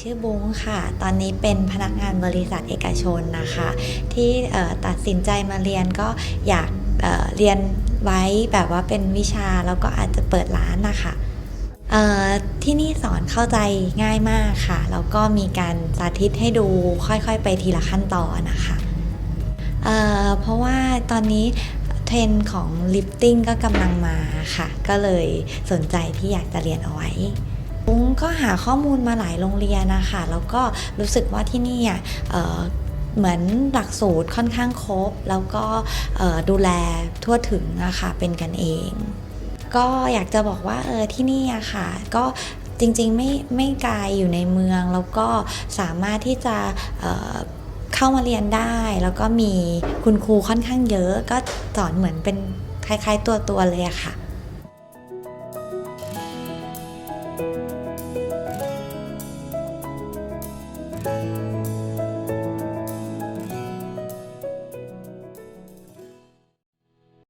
ชื่อบุ้งค่ะ ตอนนี้เป็นพนักงานบริษัทเอกชนนะคะ ที่ตัดสินใจมาเรียนก็อยากเเรียนไว้แบบว่าเป็นวิชาแล้วก็อาจจะเปิดร้านนะคะที่นี่สอนเข้าใจง่ายมากค่ะ แล้วก็มีการสาธิตให้ดูค่อยๆ ไปทีละขั้นตอนนะคะเเพราะว่าตอนนี้เทรนด์ของลิฟติ้งก็กำลังมาค่ะ ก็เลยสนใจที่อยากจะเรียนเอาไว้ บุ้งก็หาข้อมูลมาหลายโรงเรียนนะคะแล้วก็รู้สึกว่าที่นี่เหมือนหลักสูตรค่อนข้างครบ แล้วก็ดูแลทั่วถึงอะคะเป็นกันเอง ก็อยากจะบอกว่าเออที่นี่อะค่ะ ก็จริงๆไม่ไม่ไกลอยู่ในเมือง แล้วก็สามารถที่จะเเข้ามาเรียนได้ แล้วก็มีคุณครูค่อนข้างเยอะ ก็สอนเหมือนเป็นคล้ายๆตัวตัวเลยอะค่ะ เ